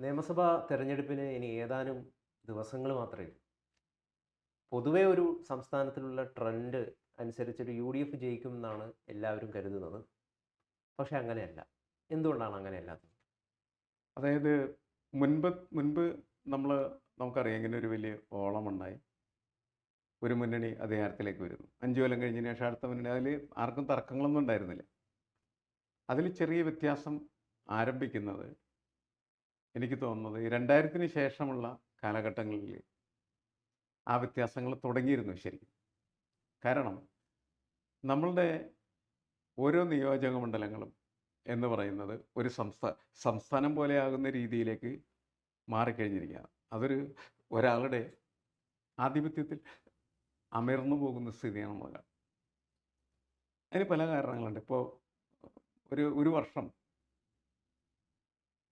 നിയമസഭാ തെരഞ്ഞെടുപ്പിന് ഇനി ഏതാനും ദിവസങ്ങൾ മാത്രമേ പൊതുവേ ഒരു സംസ്ഥാനത്തിലുള്ള ട്രെൻഡ് അനുസരിച്ചൊരു യു ഡി എഫ് ജയിക്കും എന്നാണ് എല്ലാവരും കരുതുന്നത്. പക്ഷെ അങ്ങനെയല്ല. എന്തുകൊണ്ടാണ് അങ്ങനെയല്ലാത്തത്? അതായത് മുൻപ് മുൻപ് നമ്മൾ നമുക്കറിയാം ഇങ്ങനെ ഒരു വലിയ ഓളം ഉണ്ടായി ഒരു മുന്നണി അധികാരത്തിലേക്ക് വരുന്നു. അഞ്ചു കൊല്ലം കഴിഞ്ഞതിന് ശേഷം അടുത്ത മുന്നണി. അതിൽ ആർക്കും തർക്കങ്ങളൊന്നും ഉണ്ടായിരുന്നില്ല. അതിൽ ചെറിയ വ്യത്യാസം ആരംഭിക്കുന്നത് എനിക്ക് തോന്നുന്നത് ഈ രണ്ടായിരത്തിന് ശേഷമുള്ള കാലഘട്ടങ്ങളിൽ ആ വ്യത്യാസങ്ങൾ തുടങ്ങിയിരുന്നു ശരിക്കും. കാരണം നമ്മളുടെ ഓരോ നിയോജക മണ്ഡലങ്ങളും എന്ന് പറയുന്നത് ഒരു സംസ്ഥാ സംസ്ഥാനം പോലെയാകുന്ന രീതിയിലേക്ക് മാറിക്കഴിഞ്ഞിരിക്കുകയാണ്. അതൊരു ഒരാളുടെ ആധിപത്യത്തിൽ അമർന്നു പോകുന്ന സ്ഥിതിയാണ് നമ്മൾ അതിന് പല കാരണങ്ങളുണ്ട്. ഇപ്പോൾ ഒരു ഒരു വർഷം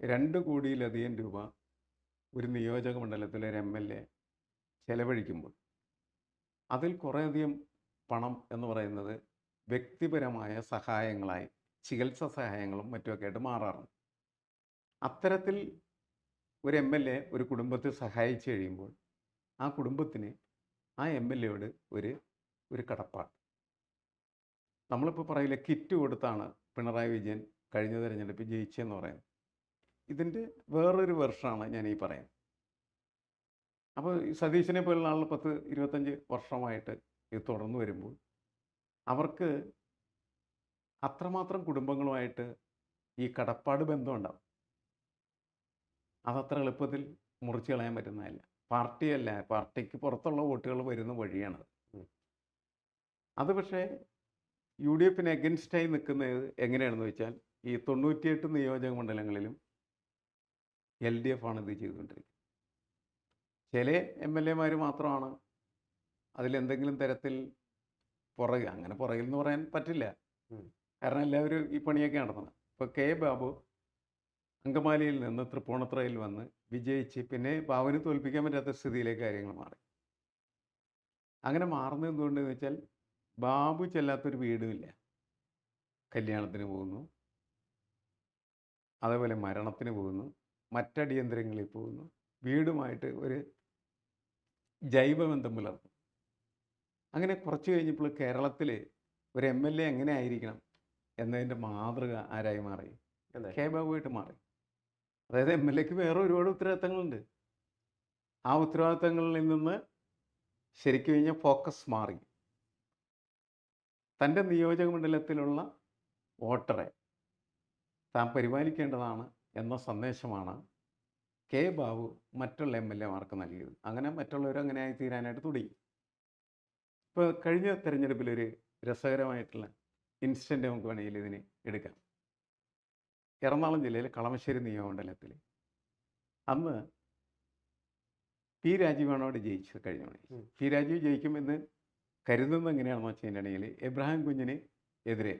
രണ്ട് കോടിയിലധികം രൂപ ഒരു നിയോജക മണ്ഡലത്തിലെ ഒരു എം എൽ എ ചെലവഴിക്കുമ്പോൾ അതിൽ കുറേയധികം പണം എന്ന് പറയുന്നത് വ്യക്തിപരമായ സഹായങ്ങളായി ചികിത്സ സഹായങ്ങളും മറ്റുമൊക്കെ ആയിട്ട് മാറാറുണ്ട്. അത്തരത്തിൽ ഒരു എം എൽ എ ഒരു കുടുംബത്തെ സഹായിച്ചു കഴിയുമ്പോൾ ആ കുടുംബത്തിന് ആ എം എൽ എയോട് ഒരു ഒരു കടപ്പാട്. നമ്മളിപ്പോൾ പറയില്ല കിറ്റ് കൊടുത്താണ് പിണറായി വിജയൻ കഴിഞ്ഞ തിരഞ്ഞെടുപ്പ് ജയിച്ചതെന്ന് പറയുന്നത്. ഇതിന്റെ വേറൊരു വെർഷനാണ് ഞാൻ ഈ പറയുന്നത്. അപ്പോൾ സതീശനെ പോലുള്ള ആളുകൾ പത്ത് ഇരുപത്തഞ്ച് വർഷമായിട്ട് ഇത് തുടർന്നു വരുമ്പോൾ അവർക്ക് അത്രമാത്രം കുടുംബങ്ങളുമായിട്ട് ഈ കടപ്പാട് ബന്ധമുണ്ടാവും അതത്ര എളുപ്പത്തിൽ മുറിച്ച് കളയാൻ പറ്റുന്നതല്ല. പാർട്ടിയല്ല പാർട്ടിക്ക് പുറത്തുള്ള വോട്ടുകൾ വരുന്ന വഴിയാണത്. അത് പക്ഷേ യു ഡി എഫിന് എഗൻസ്റ്റായി നിൽക്കുന്നത് എങ്ങനെയാണെന്ന് വെച്ചാൽ ഈ തൊണ്ണൂറ്റിയെട്ട് നിയോജക മണ്ഡലങ്ങളിലും എൽ ഡി എഫ് ആണ് ഇത് ചെയ്തുകൊണ്ടിരിക്കുന്നത്. ചില എം എൽ എമാർ മാത്രമാണ് അതിലെന്തെങ്കിലും തരത്തിൽ പുറകെ അങ്ങനെ പുറകിൽ എന്ന് പറയാൻ പറ്റില്ല. കാരണം എല്ലാവരും ഈ പണിയൊക്കെ നടത്തണം ഇപ്പോൾ കെ ബാബു അങ്കമാലിയിൽ നിന്ന് തൃപ്പൂണിത്രയിൽ വന്ന് വിജയിച്ച് പിന്നെ ബാബുവിനെ തോൽപ്പിക്കാൻ പറ്റാത്ത സ്ഥിതിയിലേക്ക് കാര്യങ്ങൾ മാറി. അങ്ങനെ മാറുന്നത് എന്തുകൊണ്ടെന്ന് വെച്ചാൽ ബാബു ചെല്ലാത്തൊരു വീടുമില്ല. കല്യാണത്തിന് പോകുന്നു. അതേപോലെ മരണത്തിന് പോകുന്നു. മറ്റടിയന്തരങ്ങളിൽ പോകുന്നു. വീടുമായിട്ട് ഒരു ജൈവബന്ധം പുലർത്തും. അങ്ങനെ കുറച്ച് കഴിഞ്ഞപ്പോൾ കേരളത്തിൽ ഒരു എം എൽ എ എങ്ങനെ ആയിരിക്കണം എന്നതിന്റെ മാതൃക ആരായി മാറി? കെ ബാബുവായിട്ട് മാറി. അതായത് എം എൽ എക്ക് വേറെ ഒരുപാട് ഉത്തരവാദിത്തങ്ങളുണ്ട്. ആ ഉത്തരവാദിത്തങ്ങളിൽ നിന്ന് ശരിക്കും കഴിഞ്ഞാൽ ഫോക്കസ് മാറി. തന്റെ നിയോജക മണ്ഡലത്തിലുള്ള വോട്ടറെ താൻ പരിപാലിക്കേണ്ടതാണ് എന്ന സന്ദേശമാണ് കെ ബാബു മറ്റുള്ള എം എൽ എമാർക്ക് നൽകിയത്. അങ്ങനെ മറ്റുള്ളവരും അങ്ങനെ ആയി തീരാനായിട്ട് തുടങ്ങി. ഇപ്പോൾ കഴിഞ്ഞ തെരഞ്ഞെടുപ്പിലൊരു രസകരമായിട്ടുള്ള ഇൻസ്റ്റന്റ് നമുക്ക് വേണമെങ്കിൽ ഇതിനെ എടുക്കാം. എറണാകുളം ജില്ലയിലെ കളമശ്ശേരി നിയമമണ്ഡലത്തിൽ അന്ന് പി രാജീവാണ് അവിടെ ജയിച്ചത് കഴിഞ്ഞ മണി. പി രാജീവ് ജയിക്കുമെന്ന് കരുതുന്നത് എങ്ങനെയാണെന്ന് വെച്ചിട്ടുണ്ടെങ്കിൽ എബ്രഹാം കുഞ്ഞിന് എതിരെ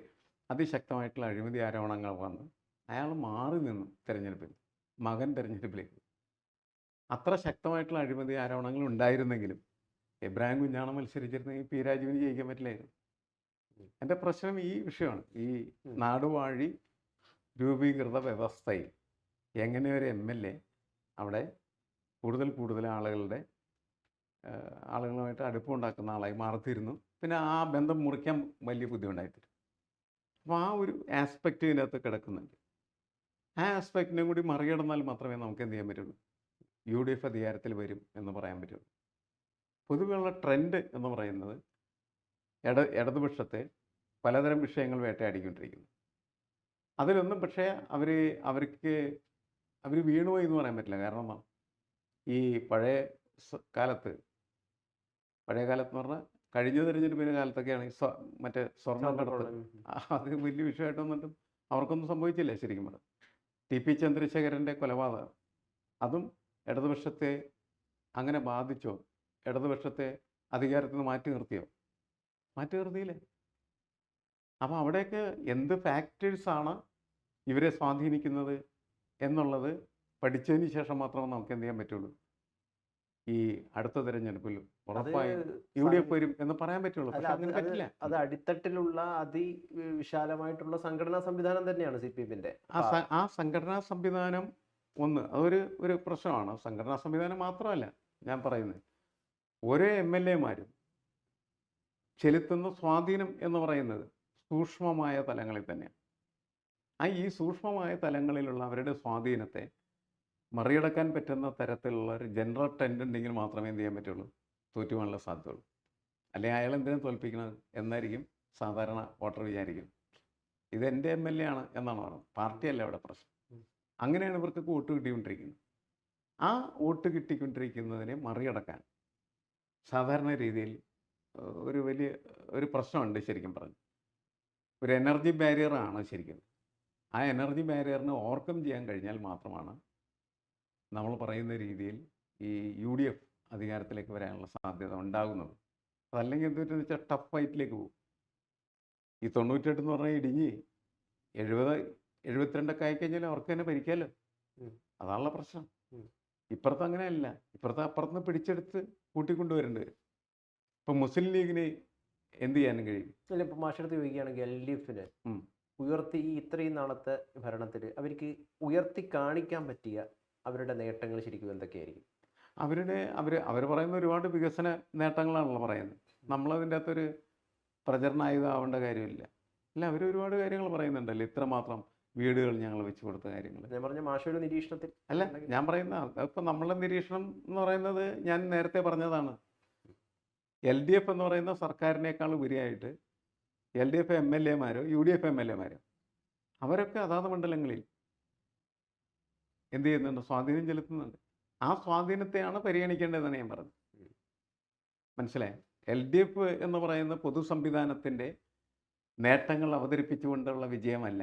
അതിശക്തമായിട്ടുള്ള അഴിമതി ആരോപണങ്ങൾ വന്ന് അയാൾ മാറി നിന്നു തിരഞ്ഞെടുപ്പിൽ മകൻ തിരഞ്ഞെടുപ്പിലേക്ക്. അത്ര ശക്തമായിട്ടുള്ള അഴിമതി ആരോപണങ്ങൾ ഉണ്ടായിരുന്നെങ്കിലും എബ്രാഹിം കുഞ്ഞാണ് മത്സരിച്ചിരുന്നെങ്കിൽ പി രാജീവിന് ജയിക്കാൻ പറ്റില്ലായിരുന്നു. എന്റെ പ്രശ്നം ഈ വിഷയമാണ്. ഈ. നാടുവാഴി രൂപീകൃത വ്യവസ്ഥയിൽ എങ്ങനെ ഒരു എം എൽ എ അവിടെ കൂടുതൽ കൂടുതൽ ആളുകളുടെ ആളുകളുമായിട്ട് അടുപ്പമുണ്ടാക്കുന്ന ആളായി മാറത്തിരുന്നു. പിന്നെ ആ ബന്ധം മുറിക്കാൻ വലിയ ബുദ്ധിമുട്ടായിത്തീരും. അപ്പോൾ ആ ഒരു ആസ്പെക്റ്റ് ഇതിനകത്ത് കിടക്കുന്നുണ്ട്. ആ ആസ്പെക്റ്റിനെ കൂടി മറികടന്നാൽ മാത്രമേ നമുക്ക് എന്ത് ചെയ്യാൻ പറ്റുള്ളൂ? യു ഡി എഫ് അധികാരത്തിൽ വരും എന്ന് പറയാൻ പറ്റുള്ളൂ. പൊതുവെയുള്ള ട്രെൻഡ് എന്ന് പറയുന്നത് ഇട ഇടതുപക്ഷത്തെ പലതരം വിഷയങ്ങൾ വേട്ടയാടിക്കൊണ്ടിരിക്കുന്നു. അതിലൊന്നും പക്ഷേ അവർ അവർക്ക് അവർ വീണുപോയി എന്ന് പറയാൻ പറ്റില്ല. കാരണം ഈ പഴയ കാലത്ത് പഴയ കാലത്ത് എന്ന് പറഞ്ഞാൽ കഴിഞ്ഞ തെരഞ്ഞെടുപ്പിന്റെ കാലത്തൊക്കെയാണ് ഈ സ്വ മറ്റേ സ്വർണം കടത്ത്. അത് വലിയ വിഷയമായിട്ട് വന്നിട്ടും അവർക്കൊന്നും സംഭവിച്ചില്ല ശരിക്കും പറഞ്ഞാൽ. ടി. പി. ചന്ദ്രശേഖരന്റെ കൊലപാതകം. അതും ഇടതുപക്ഷത്തെ അങ്ങനെ ബാധിച്ചോ? ഇടതുപക്ഷത്തെ അധികാരത്തിൽ നിന്ന് മാറ്റി നിർത്തിയോ? മാറ്റി നിർത്തിയില്ലേ? അപ്പോൾ അവിടെയൊക്കെ എന്ത് ഫാക്ടേഴ്സാണ് ഇവരെ സ്വാധീനിക്കുന്നത് എന്നുള്ളത് പഠിച്ചതിന് ശേഷം മാത്രമേ നമുക്ക് എന്ത് ചെയ്യാൻ പറ്റുള്ളൂ? ഈ അടുത്ത തെരഞ്ഞെടുപ്പിൽ ഉറപ്പായും യു ഡി എഫ് വരും എന്ന് പറയാൻ പറ്റുള്ളൂ. പക്ഷെ അത് അങ്ങനെ പറ്റില്ല. അത് അടിത്തട്ടിലുള്ള അതി വിശാലമായിട്ടുള്ള സംഘടനാ സംവിധാനം തന്നെയാണ് സി പി എമ്മിന്റെ. ആ സംഘടനാ സംവിധാനം ഒന്ന് അതൊരു ഒരു പ്രശ്നമാണ്. സംഘടനാ സംവിധാനം മാത്രമല്ല ഞാൻ പറയുന്നത്. ഒരേ എം എൽ എമാരും ചെലുത്തുന്ന സ്വാധീനം എന്ന് പറയുന്നത് സൂക്ഷ്മമായ തലങ്ങളിൽ തന്നെയാണ്. ആ ഈ സൂക്ഷ്മമായ തലങ്ങളിലുള്ള അവരുടെ സ്വാധീനത്തെ മറികടക്കാൻ പറ്റുന്ന തരത്തിലുള്ള ഒരു ജനറൽ ട്രെൻഡ് ഉണ്ടെങ്കിൽ മാത്രമേ എന്ത് ചെയ്യാൻ പറ്റുള്ളൂ? തോറ്റുപോകാനുള്ള സാധ്യതയുള്ളൂ. അല്ലെങ്കിൽ അയാൾ എന്തിനും തോൽപ്പിക്കുന്നത് എന്നായിരിക്കും സാധാരണ വോട്ടർ വിചാരിക്കും. ഇത് എന്റെ എം എൽ എ ആണ് എന്നാണ് പറയുന്നത് പാർട്ടിയല്ല അവിടെ പ്രശ്നം. അങ്ങനെയാണ് ഇവർക്ക് വോട്ട് കിട്ടിക്കൊണ്ടിരിക്കുന്നത്. ആ വോട്ട് കിട്ടിക്കൊണ്ടിരിക്കുന്നതിനെ മറികടക്കാൻ സാധാരണ രീതിയിൽ ഒരു വലിയ ഒരു പ്രശ്നമുണ്ട് ശരിക്കും പറഞ്ഞു ഒരു എനർജി ബാരിയറാണ് ശരിക്കും. ആ എനർജി ബാരിയറിനെ ഓവർകം ചെയ്യാൻ കഴിഞ്ഞാൽ മാത്രമാണ് നമ്മൾ പറയുന്ന രീതിയിൽ ഈ യു ഡി എഫ് അധികാരത്തിലേക്ക് വരാനുള്ള സാധ്യത ഉണ്ടാകുന്നത്. അതല്ലെങ്കിൽ എന്ത് പറ്റുമെന്ന് വെച്ചാൽ ടഫ് ഫൈറ്റിലേക്ക് പോകും. ഈ തൊണ്ണൂറ്റെട്ട് എന്ന് പറഞ്ഞാൽ ഇടിഞ്ഞ് എഴുപത് എഴുപത്തിരണ്ടൊക്കെ ആയിക്കഴിഞ്ഞാൽ അവർക്ക് തന്നെ ഭരിക്കാമല്ലോ. അതാണുള്ള പ്രശ്നം. ഇപ്പുറത്ത് അങ്ങനെയല്ല. ഇപ്പുറത്ത് അപ്പുറത്ത് പിടിച്ചെടുത്ത് കൂട്ടിക്കൊണ്ടുവരേണ്ടി. വരും ഇപ്പം മുസ്ലിം ലീഗിന് എന്ത് ചെയ്യാനും കഴിയും? അല്ല ഇപ്പം മാഷെടുത്ത് ചോദിക്കുകയാണെങ്കിൽ എൽ ഡി എഫിന് ഉയർത്തി ഈ ഇത്രയും നാളത്തെ ഭരണത്തിൽ അവർക്ക് ഉയർത്തി കാണിക്കാൻ പറ്റിയ അവരുടെ നേട്ടങ്ങൾ ശരിക്കും എന്തൊക്കെയായിരിക്കും? അവരുടെ അവർ അവർ പറയുന്ന ഒരുപാട് വികസന നേട്ടങ്ങളാണല്ലോ പറയുന്നത്. നമ്മളതിന്റെ അകത്തൊരു പ്രചരണായുധമാവേണ്ട കാര്യമില്ല. അല്ല അവർ ഒരുപാട് കാര്യങ്ങൾ പറയുന്നുണ്ടല്ലോ. ഇത്രമാത്രം വീടുകൾ ഞങ്ങൾ വെച്ചു കൊടുത്ത കാര്യങ്ങൾ. ഞാൻ പറഞ്ഞ മാഷയുടെ നിരീക്ഷണത്തിൽ അല്ല ഞാൻ പറയുന്ന അതിപ്പോൾ നമ്മളുടെ നിരീക്ഷണം എന്ന് പറയുന്നത് ഞാൻ നേരത്തെ പറഞ്ഞതാണ്. എൽ ഡി എഫ് എന്ന് പറയുന്ന സർക്കാരിനേക്കാൾ ഉപരിയായിട്ട് L D F M L എമാരോ U D F M L എമാരോ അവരൊക്കെ അതാത് മണ്ഡലങ്ങളിൽ എന്ത് ചെയ്യുന്നുണ്ട്? സ്വാധീനം ചെലുത്തുന്നുണ്ട്. ആ സ്വാധീനത്തെയാണ് പരിഗണിക്കേണ്ടതെന്ന് ഞാൻ പറഞ്ഞത്. മനസ്സിലായോ? എൽ ഡി എഫ് എന്ന് പറയുന്ന പൊതു സംവിധാനത്തിന്റെ നേട്ടങ്ങൾ അവതരിപ്പിച്ചുകൊണ്ടുള്ള വിജയമല്ല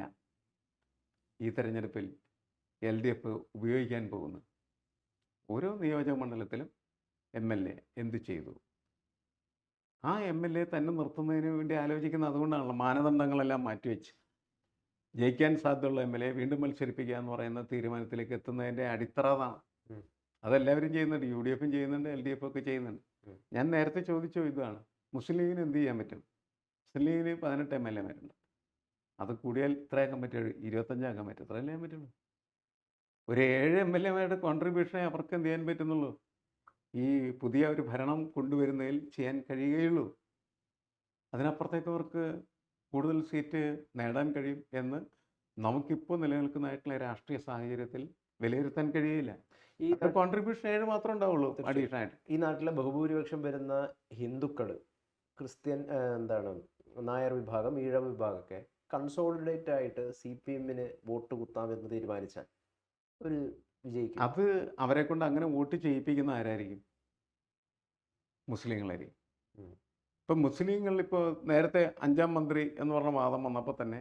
ഈ തെരഞ്ഞെടുപ്പിൽ എൽ ഡി എഫ് ഉപയോഗിക്കാൻ പോകുന്നു ഓരോ നിയോജക മണ്ഡലത്തിലും എം എൽ എ എന്ത് ചെയ്തു? ആ എം എൽ എ തന്നെ നിർത്തുന്നതിന് വേണ്ടി ആലോചിക്കുന്നത് അതുകൊണ്ടാണല്ലോ മാനദണ്ഡങ്ങളെല്ലാം മാറ്റിവെച്ച്. ജയിക്കാൻ സാധ്യതയുള്ള എം എൽ എ വീണ്ടും മത്സരിപ്പിക്കുക എന്ന് പറയുന്ന തീരുമാനത്തിലേക്ക് എത്തുന്നതിന്റെ അടിത്തറ അതാണ് അതെല്ലാവരും ചെയ്യുന്നുണ്ട്. യു ഡി എഫും ചെയ്യുന്നുണ്ട്. എൽ ഡി എഫും ഒക്കെ ചെയ്യുന്നുണ്ട്. ഞാൻ നേരത്തെ ചോദിച്ച ഇതാണ്. മുസ്ലിം ലീഗിന് എന്ത് ചെയ്യാൻ പറ്റും? മുസ്ലിം ലീഗിന് പതിനെട്ട് എം എൽ എമാരുണ്ട് അത് കൂടിയാൽ ഇത്രയാക്കാൻ പറ്റുള്ളൂ ഇരുപത്തഞ്ചാക്കാൻ പറ്റും ഇത്രയല്ലേ ചെയ്യാൻ പറ്റുള്ളൂ. ഒരു ഏഴ് എം എൽ എമാരുടെ കോൺട്രിബ്യൂഷനെ അവർക്ക് എന്ത് ചെയ്യാൻ പറ്റുന്നുള്ളൂ? ഈ പുതിയ ഒരു ഭരണം കൊണ്ടുവരുന്നതിൽ ചെയ്യാൻ കഴിയുകയുള്ളൂ. അതിനപ്പുറത്തേക്ക് അവർക്ക് കൂടുതൽ സീറ്റ് നേടാൻ കഴിയും എന്ന് നമുക്കിപ്പോൾ നിലനിൽക്കുന്നതായിട്ടുള്ള രാഷ്ട്രീയ സാഹചര്യത്തിൽ വിലയിരുത്താൻ കഴിയില്ല. ഈ കോൺട്രിബ്യൂഷൻ ഏഴ് മാത്രം ഉണ്ടാവുള്ളൂ അഡീഷണായിട്ട് ഈ നാട്ടിലെ ബഹുഭൂരിപക്ഷം വരുന്ന ഹിന്ദുക്കൾ ക്രിസ്ത്യൻ എന്താണ് നായർ വിഭാഗം ഈഴവ വിഭാഗമൊക്കെ കൺസോളിഡേറ്റ് ആയിട്ട് സി പി എമ്മിന് വോട്ട് കുത്താമെന്ന് തീരുമാനിച്ചാൽ ഒരു വിജയിക്കും. അത് അവരെ കൊണ്ട് അങ്ങനെ വോട്ട് ചെയ്യിപ്പിക്കുന്ന ആരായിരിക്കും? മുസ്ലിങ്ങളായിരിക്കും. ഇപ്പം മുസ്ലിങ്ങൾ ഇപ്പോൾ നേരത്തെ അഞ്ചാം മന്ത്രി എന്ന് പറഞ്ഞ വാദം വന്നപ്പോൾ തന്നെ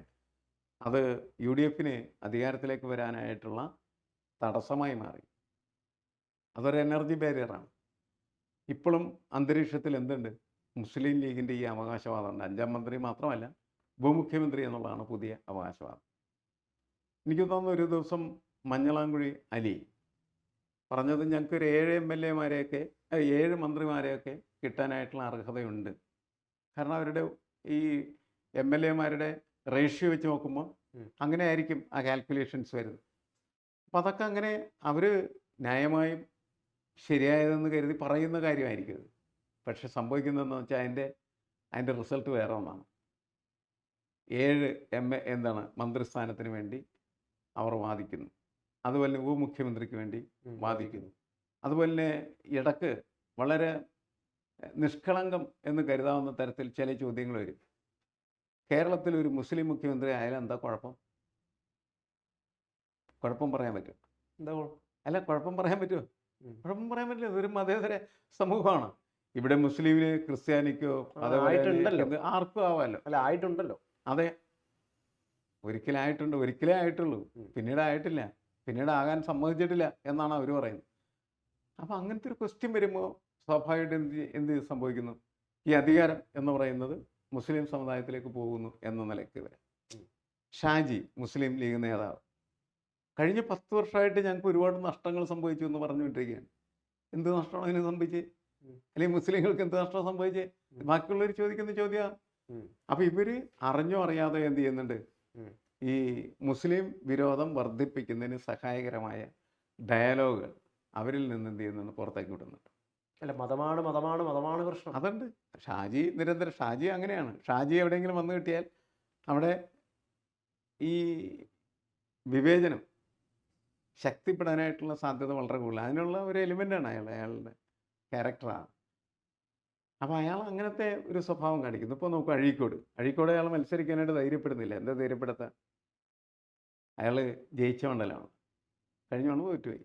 അത് യു ഡി എഫിന് അധികാരത്തിലേക്ക് വരാനായിട്ടുള്ള തടസ്സമായി മാറി. അതൊരു എനർജി ബാരിയറാണ്. ഇപ്പോഴും അന്തരീക്ഷത്തിൽ എന്തുണ്ട്? മുസ്ലിം ലീഗിന്റെ ഈ അവകാശവാദമുണ്ട് അഞ്ചാം മന്ത്രി മാത്രമല്ല ഉപമുഖ്യമന്ത്രി എന്നുള്ളതാണ് പുതിയ അവകാശവാദം. എനിക്ക് തോന്നുന്നു ഒരു ദിവസം മഞ്ഞളാങ്കുഴി അലി പറഞ്ഞത് ഞങ്ങൾക്ക് ഒരു ഏഴ് എം എൽ എമാരെയൊക്കെ ഏഴ് മന്ത്രിമാരെയൊക്കെ കിട്ടാനായിട്ടുള്ള അർഹതയുണ്ട്. കാരണം അവരുടെ ഈ എം എൽ എമാരുടെ റേഷ്യോ വെച്ച് നോക്കുമ്പോൾ അങ്ങനെ ആയിരിക്കും ആ കാൽക്കുലേഷൻസ് വരുന്നത്. അപ്പം അതൊക്കെ അങ്ങനെ അവർ ന്യായമായും ശരിയായതെന്ന് കരുതി പറയുന്ന കാര്യമായിരിക്കും അത് പക്ഷെ സംഭവിക്കുന്നതെന്ന് വെച്ചാൽ അതിന്റെ അതിന്റെ റിസൾട്ട് വേറെ ഒന്നാണ്. ഏഴ് എം എ എന്താണ് മന്ത്രിസ്ഥാനത്തിന് വേണ്ടി അവർ വാദിക്കുന്നു. അതുപോലെ ഉപമുഖ്യമന്ത്രിക്ക് വേണ്ടി വാദിക്കുന്നു. അതുപോലെ തന്നെ ഇടയ്ക്ക് വളരെ നിഷ്കളങ്കം എന്ന് കരുതാവുന്ന തരത്തിൽ ചില ചോദ്യങ്ങൾ വരും. കേരളത്തിൽ ഒരു മുസ്ലിം മുഖ്യമന്ത്രി ആയാലും എന്താ കുഴപ്പം? കുഴപ്പം പറയാൻ പറ്റും എന്താ? അല്ല കുഴപ്പം പറയാൻ പറ്റുമോ? കുഴപ്പം പറയാൻ പറ്റില്ല. ഇതൊരു മതേതര സമൂഹമാണ്. ഇവിടെ മുസ്ലിമിന് ക്രിസ്ത്യാനിക്കോ അതേപോലെ ആർക്കും ആവാമല്ലോ അല്ല ആയിട്ടുണ്ടല്ലോ. അതെ. ഒരിക്കലായിട്ടുണ്ട് ഒരിക്കലേ ആയിട്ടുള്ളൂ. പിന്നീട് ആയിട്ടില്ല പിന്നീട് ആകാൻ സമ്മതിച്ചിട്ടില്ല എന്നാണ് അവർ പറയുന്നത്. അപ്പോൾ അങ്ങനത്തെ ഒരു ക്വസ്റ്റ്യൻ വരുമ്പോൾ സ്വാഭാവികമായിട്ട് എന്ത് എന്ത് സംഭവിക്കുന്നു? ഈ അധികാരം എന്ന് പറയുന്നത് മുസ്ലിം സമുദായത്തിലേക്ക് പോകുന്നു എന്ന നിലയ്ക്ക് വരെ. ഷാജി മുസ്ലിം ലീഗ് നേതാവ്. കഴിഞ്ഞ പത്ത് വർഷമായിട്ട് ഞങ്ങൾക്ക് ഒരുപാട് നഷ്ടങ്ങൾ സംഭവിച്ചു എന്ന് പറഞ്ഞുകൊണ്ടിരിക്കുകയാണ്. എന്ത് നഷ്ടമാണ് അതിന് സംഭവിച്ചത് അല്ലെങ്കിൽ മുസ്ലിങ്ങൾക്ക് എന്ത് നഷ്ടം സംഭവിച്ച്? ബാക്കിയുള്ളവർ ചോദിക്കുന്ന ചോദ്യമാണ് അപ്പൊ ഇവർ അറിഞ്ഞോ അറിയാതെ എന്ത് ചെയ്യുന്നുണ്ട്? ഈ മുസ്ലിം വിരോധം വർദ്ധിപ്പിക്കുന്നതിന് സഹായകരമായ ഡയലോഗുകൾ അവരിൽ നിന്ന് എന്ത് ചെയ്യുന്നുണ്ട്? പുറത്തേക്ക് വിടുന്നുണ്ട്. അല്ല മതമാണ് മതമാണ് മതമാണ് പ്രശ്നം. അതുണ്ട്. ഷാജി നിരന്തരം ഷാജി അങ്ങനെയാണ്. ഷാജി എവിടെയെങ്കിലും വന്നു കിട്ടിയാൽ അവിടെ ഈ വിവേചനം ശക്തിപ്പെടാനായിട്ടുള്ള സാധ്യത വളരെ കൂടുതൽ. അതിനുള്ള ഒരു എലിമെന്റാണ് അയാൾ അയാളുടെ ക്യാരക്ടറാണ് അപ്പോൾ അയാൾ അങ്ങനത്തെ ഒരു സ്വഭാവം കാണിക്കുന്നു. ഇപ്പോൾ നോക്കൂ അഴീക്കോട്. അഴീക്കോട് അയാൾ മത്സരിക്കാനായിട്ട് ധൈര്യപ്പെടുന്നില്ല. എന്താ ധൈര്യപ്പെടുത്താൻ? അയാൾ ജയിച്ച മണ്ഡലമാണ്. കഴിഞ്ഞ മണ്ഡലം തോറ്റുപോയി.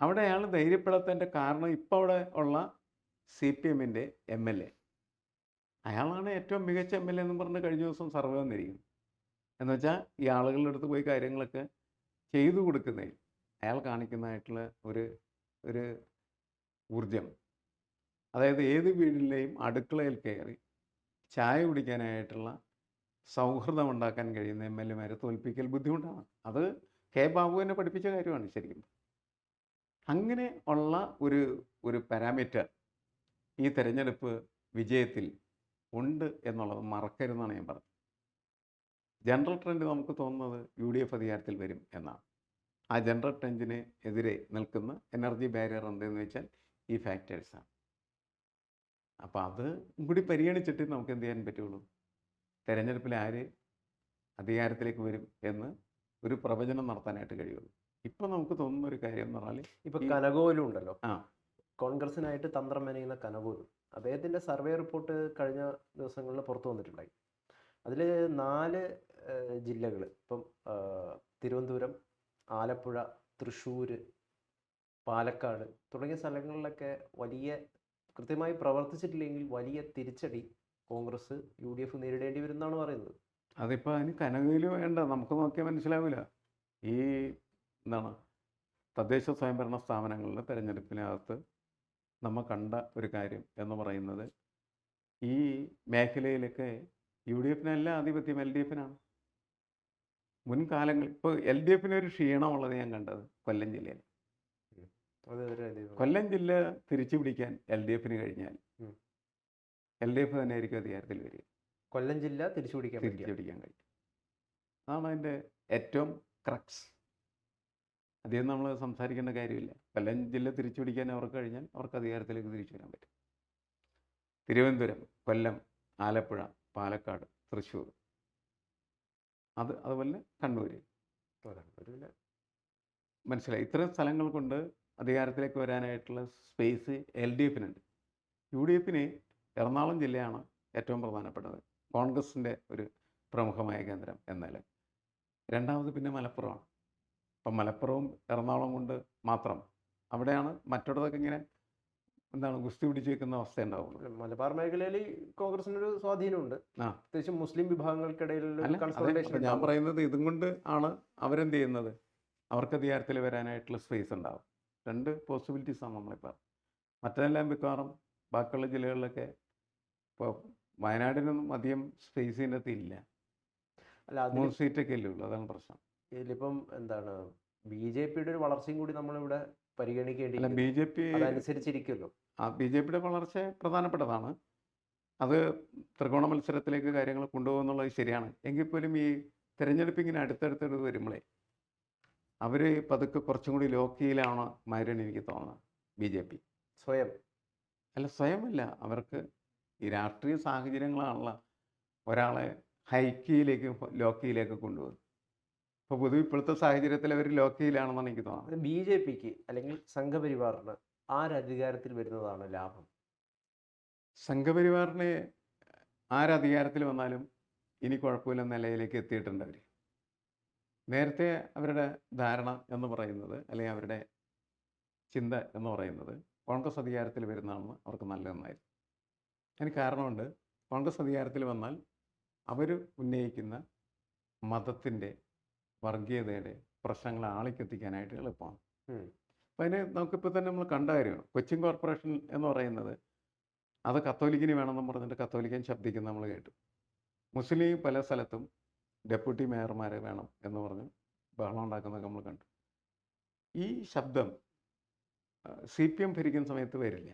അവിടെ അയാൾ ധൈര്യപ്പെടാത്തതിന്റെ കാരണം ഇപ്പോൾ അവിടെ ഉള്ള സി പി എമ്മിന്റെ എം എൽ എ. അയാളാണ് ഏറ്റവും മികച്ച എം എൽ എ എന്ന് പറഞ്ഞ് കഴിഞ്ഞ ദിവസം സർവേ വന്നിരിക്കുന്നു. എന്ന് വെച്ചാൽ ഈ ആളുകളുടെ അടുത്ത് പോയി കാര്യങ്ങളൊക്കെ ചെയ്തു കൊടുക്കുന്നതിൽ അയാൾ കാണിക്കുന്നതായിട്ടുള്ള ഒരു ഒരു ഊർജം അതായത് ഏത് വീടിലെയും അടുക്കളയിൽ കയറി ചായ കുടിക്കാനായിട്ടുള്ള സൗഹൃദം ഉണ്ടാക്കാൻ കഴിയുന്ന എം എൽ എമാരെ തോൽപ്പിക്കൽ ബുദ്ധിമുട്ടാണ്. അത് കെ ബാബു എന്നെ പഠിപ്പിച്ച കാര്യമാണ് ശരിക്കും. അങ്ങനെ ഉള്ള ഒരു ഒരു പാരാമീറ്റർ ഈ തെരഞ്ഞെടുപ്പ് വിജയത്തിൽ ഉണ്ട് എന്നുള്ളത് മറക്കരുതെന്നാണ് ഞാൻ പറഞ്ഞത്. ജനറൽ ട്രെൻഡ് നമുക്ക് തോന്നുന്നത് യു ഡി എഫ് അധികാരത്തിൽ വരും എന്നാണ്. ആ ജനറൽ ട്രെൻഡിന് എതിരെ നിൽക്കുന്ന എനർജി ബാരിയർ എന്തെന്ന് വെച്ചാൽ ഈ ഫാക്ടേഴ്സാണ് അപ്പോൾ അത് കൂടി പരിഗണിച്ചിട്ട് നമുക്ക് എന്ത് ചെയ്യാൻ പറ്റുള്ളൂ? തെരഞ്ഞെടുപ്പിൽ ആര് അധികാരത്തിലേക്ക് വരും എന്ന് ഒരു പ്രവചനം നടത്താനായിട്ട് കഴിയുള്ളൂ. ഇപ്പം നമുക്ക് തോന്നുന്ന ഒരു കാര്യം എന്ന് പറഞ്ഞാൽ ഇപ്പൊ കനകോലും ഉണ്ടല്ലോ. ആ. കോൺഗ്രസിനായിട്ട് തന്ത്രം മെനയുന്ന കനകോലും. അദ്ദേഹത്തിന്റെ സർവേ റിപ്പോർട്ട് കഴിഞ്ഞ ദിവസങ്ങളിൽ പുറത്തു വന്നിട്ടുണ്ടായി. അതിൽ നാല് ജില്ലകൾ ഇപ്പം തിരുവനന്തപുരം ആലപ്പുഴ തൃശ്ശൂർ പാലക്കാട് തുടങ്ങിയ സ്ഥലങ്ങളിലൊക്കെ വലിയ കൃത്യമായി പ്രവർത്തിച്ചിട്ടില്ലെങ്കിൽ വലിയ തിരിച്ചടി കോൺഗ്രസ് യു ഡി എഫ് നേരിടേണ്ടി വരുന്നതാണ് പറയുന്നത്. അതിപ്പോൾ അതിന് കനകയിൽ വേണ്ട. നമുക്ക് നോക്കിയാൽ മനസ്സിലാവില്ല ഈ എന്താണ് തദ്ദേശ സ്വയംഭരണ സ്ഥാപനങ്ങളിലെ തെരഞ്ഞെടുപ്പിനകത്ത് നമ്മൾ കണ്ട ഒരു കാര്യം എന്ന് പറയുന്നത് ഈ മേഖലയിലൊക്കെ യു ഡി എഫിനല്ല ആധിപത്യം എൽ ഡി എഫിനാണ് മുൻകാലങ്ങൾ ഇപ്പോൾ എൽ ഡി എഫിന് ഒരു ക്ഷീണമുള്ളത് ഞാൻ കണ്ടത് കൊല്ലം ജില്ലയിൽ. കൊല്ലം ജില്ല തിരിച്ചു പിടിക്കാൻ എൽ ഡി എഫിന് കഴിഞ്ഞാൽ. എൽ ഡി എഫ് തന്നെ ആയിരിക്കും അധികാരത്തിൽ വരിക. കൊല്ലം ജില്ല തിരിച്ചു പിടിക്കാൻ തിരിച്ചു പിടിക്കാൻ കഴിയും. അതാണ് അതിന്റെ ഏറ്റവും ക്രക്സ്. അധികം നമ്മൾ സംസാരിക്കേണ്ട കാര്യമില്ല. കൊല്ലം ജില്ല തിരിച്ചു പിടിക്കാൻ അവർക്ക് കഴിഞ്ഞാൽ അവർക്ക് അധികാരത്തിലേക്ക് തിരിച്ചു വരാൻ പറ്റും. തിരുവനന്തപുരം കൊല്ലം ആലപ്പുഴ പാലക്കാട് തൃശ്ശൂർ. അത് അതുപോലെ കണ്ണൂർ. മനസ്സിലായി? ഇത്രയും സ്ഥലങ്ങൾ കൊണ്ട് അധികാരത്തിലേക്ക് വരാനായിട്ടുള്ള സ്പേസ് എൽ ഡി എഫിനുണ്ട്. യു ഡി എഫിന് എറണാകുളം ജില്ലയാണ് ഏറ്റവും പ്രധാനപ്പെട്ടത്. കോൺഗ്രസിന്റെ ഒരു പ്രമുഖമായ കേന്ദ്രം എന്നാൽ രണ്ടാമത് പിന്നെ മലപ്പുറമാണ്. അപ്പം മലപ്പുറവും എറണാകുളം കൊണ്ട് മാത്രം. അവിടെയാണ് മറ്റിടത്തൊക്കെ ഇങ്ങനെ എന്താണ് ഗുസ്തി പിടിച്ച് വെക്കുന്ന അവസ്ഥ ഉണ്ടാവുള്ളൂ മലബാർ മേഖലയിൽ കോൺഗ്രസിനൊരു സ്വാധീനമുണ്ട്. ആ. പ്രത്യേകിച്ച് മുസ്ലിം വിഭാഗങ്ങൾക്കിടയിൽ ഞാൻ പറയുന്നത് ഇതും കൊണ്ട് ആണ് അവരെന്ത് ചെയ്യുന്നത്? അവർക്ക് അധികാരത്തിൽ വരാനായിട്ടുള്ള സ്പേസ് ഉണ്ടാവും. രണ്ട് പോസിബിലിറ്റീസ് ആണ് നമ്മളിപ്പോൾ മറ്റെല്ലാം മിക്കവാറും ബാക്കിയുള്ള ജില്ലകളിലൊക്കെ ഇപ്പോൾ വയനാടിനൊന്നും അധികം സ്പേസ് ഇതിനകത്ത് ഇല്ല. മൂന്ന് സീറ്റൊക്കെ അല്ലേ ഉള്ളൂ. അതാണ് പ്രശ്നം. ഇതിലിപ്പം എന്താണ് ബി ജെ പിയുടെ ഒരു വളർച്ചയും കൂടി നമ്മളിവിടെ പരിഗണിക്കേണ്ടിയിരിക്കുന്നു. ബി ജെ പി അതനുസരിച്ചിരിക്കുന്നു. ആ ബി ജെ പിയുടെ വളർച്ച പ്രധാനപ്പെട്ടതാണ്. അത് ത്രികോണ മത്സരത്തിലേക്ക് കാര്യങ്ങൾ കൊണ്ടുപോകുന്നുള്ളത് ശരിയാണ്. എങ്കിൽ പോലും ഈ തിരഞ്ഞെടുപ്പ് ഇങ്ങനെ അടുത്തടുത്തടുത്ത് വരുമ്പോഴേ അവർ പതുക്കെ കുറച്ചും കൂടി ലോക്കിയിലാണ് മാരിയാണ് എനിക്ക് തോന്നുന്നത് ബി ജെ പി. സ്വയം. അല്ല സ്വയമല്ല. അവർക്ക് ഈ രാഷ്ട്രീയ സാഹചര്യങ്ങളാണല്ലോ ഒരാളെ ഹൈക്കിയിലേക്ക് ലോക്കിയിലേക്ക് കൊണ്ടുപോകുന്നത്. ഇപ്പോൾ പൊതുവെ ഇപ്പോഴത്തെ സാഹചര്യത്തിൽ അവർ ലോക്കയിലാണെന്നാണ് എനിക്ക് തോന്നുന്നത്. ബി ജെ പിക്ക് അല്ലെങ്കിൽ സംഘപരിവാറിന് ആരധികാരത്തിൽ വരുന്നതാണ് ലാഭം? സംഘപരിവാറിന് ആരധികാരത്തിൽ വന്നാലും ഇനി കുഴപ്പമില്ല നിലയിലേക്ക് എത്തിയിട്ടുണ്ട് അവർ നേരത്തെ അവരുടെ ധാരണ എന്ന് പറയുന്നത് അല്ലെങ്കിൽ അവരുടെ ചിന്ത എന്ന് പറയുന്നത് കോൺഗ്രസ് അധികാരത്തിൽ വരുന്നതാണെന്ന് അവർക്ക് നല്ലതെന്നായിരുന്നു. അതിന് കാരണമുണ്ട് കോൺഗ്രസ് അധികാരത്തിൽ വന്നാൽ അവർ ഉന്നയിക്കുന്ന മതത്തിന്റെ വർഗീയതയുടെ പ്രശ്നങ്ങൾ ആളിക്കെത്തിക്കാനായിട്ട് എളുപ്പമാണ്. അപ്പൊ അതിന് നമുക്കിപ്പോൾ തന്നെ നമ്മൾ കണ്ട കാര്യമാണ്. കൊച്ചിൻ കോർപ്പറേഷൻ എന്ന് പറയുന്നത് അത് കത്തോലിക്കിന് വേണമെന്ന് പറഞ്ഞിട്ട് കത്തോലിക്കൻ ശബ്ദിക്കുന്ന നമ്മൾ കേട്ടു. മുസ്ലിം പല സ്ഥലത്തും ഡെപ്യൂട്ടി മേയർമാർ വേണം എന്ന് പറഞ്ഞ് ബഹളം ഉണ്ടാക്കുന്നതൊക്കെ നമ്മൾ കണ്ടു. ഈ ശബ്ദം സി പി എം ഭരിക്കുന്ന സമയത്ത് വരില്ല.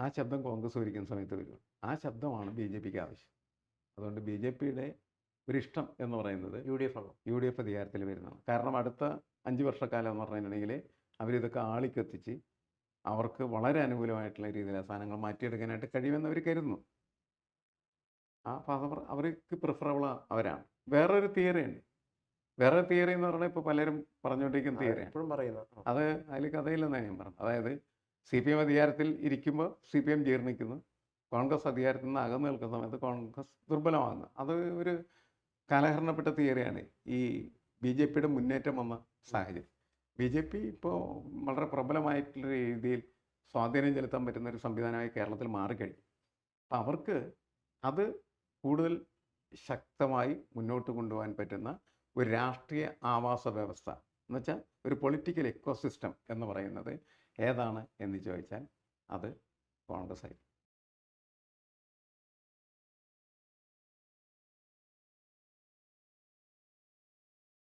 ആ ശബ്ദം കോൺഗ്രസ് ഭരിക്കുന്ന സമയത്ത് വരും. ആ ശബ്ദമാണ് ബി ജെ പിക്ക് ആവശ്യം. അതുകൊണ്ട് ബി ജെ പിയുടെ ഒരിഷ്ടം എന്ന് പറയുന്നത് U D F U D F അധികാരത്തിൽ വരുന്നതാണ്. കാരണം അടുത്ത അഞ്ച് വർഷക്കാലം എന്ന് പറഞ്ഞിട്ടുണ്ടെങ്കിൽ അവരിതൊക്കെ ആളിക്കെത്തിച്ച് അവർക്ക് വളരെ അനുകൂലമായിട്ടുള്ള രീതിയിൽ സാധനങ്ങൾ മാറ്റിയെടുക്കാനായിട്ട് കഴിയുമെന്ന് അവർ കരുതുന്നു. ആ അവർ അവർക്ക് പ്രിഫറബിൾ അവരാണ്. വേറൊരു തിയറി ഉണ്ട്. വേറെ തിയറി എന്ന് പറഞ്ഞാൽ ഇപ്പോൾ പലരും പറഞ്ഞുകൊണ്ടിരിക്കുന്ന തിയറി എപ്പോഴും പറയുന്ന. അത് അതിൽ കഥയില്ലെന്നാണ് ഞാൻ പറഞ്ഞത്. അതായത് സി പി എം അധികാരത്തിൽ ഇരിക്കുമ്പോൾ സി പി എം ജീർണിക്കുന്നു. കോൺഗ്രസ് അധികാരത്തിൽ നിന്ന് അകന്നു നിൽക്കുന്ന സമയത്ത് കോൺഗ്രസ് ദുർബലമാകുന്നു. അത് ഒരു കാലഹരണപ്പെട്ട തിയറിയാണ് ഈ ബി ജെ പിയുടെ മുന്നേറ്റം വന്ന സാഹചര്യം. ബി ജെ പി ഇപ്പോൾ വളരെ പ്രബലമായിട്ടുള്ള രീതിയിൽ സ്വാധീനം ചെലുത്താൻ പറ്റുന്ന ഒരു സംവിധാനമായി കേരളത്തിൽ മാറിക്കഴിഞ്ഞു. അപ്പം അവർക്ക് അത് കൂടുതൽ ശക്തമായി മുന്നോട്ട് കൊണ്ടുപോകാൻ പറ്റുന്ന ഒരു രാഷ്ട്രീയ ആവാസ വ്യവസ്ഥ എന്ന് വെച്ചാൽ ഒരു പൊളിറ്റിക്കൽ എക്കോസിസ്റ്റം എന്ന് പറയുന്നത് ഏതാണ് എന്ന് ചോദിച്ചാൽ അത് കോൺഗ്രസ് ആയിരിക്കും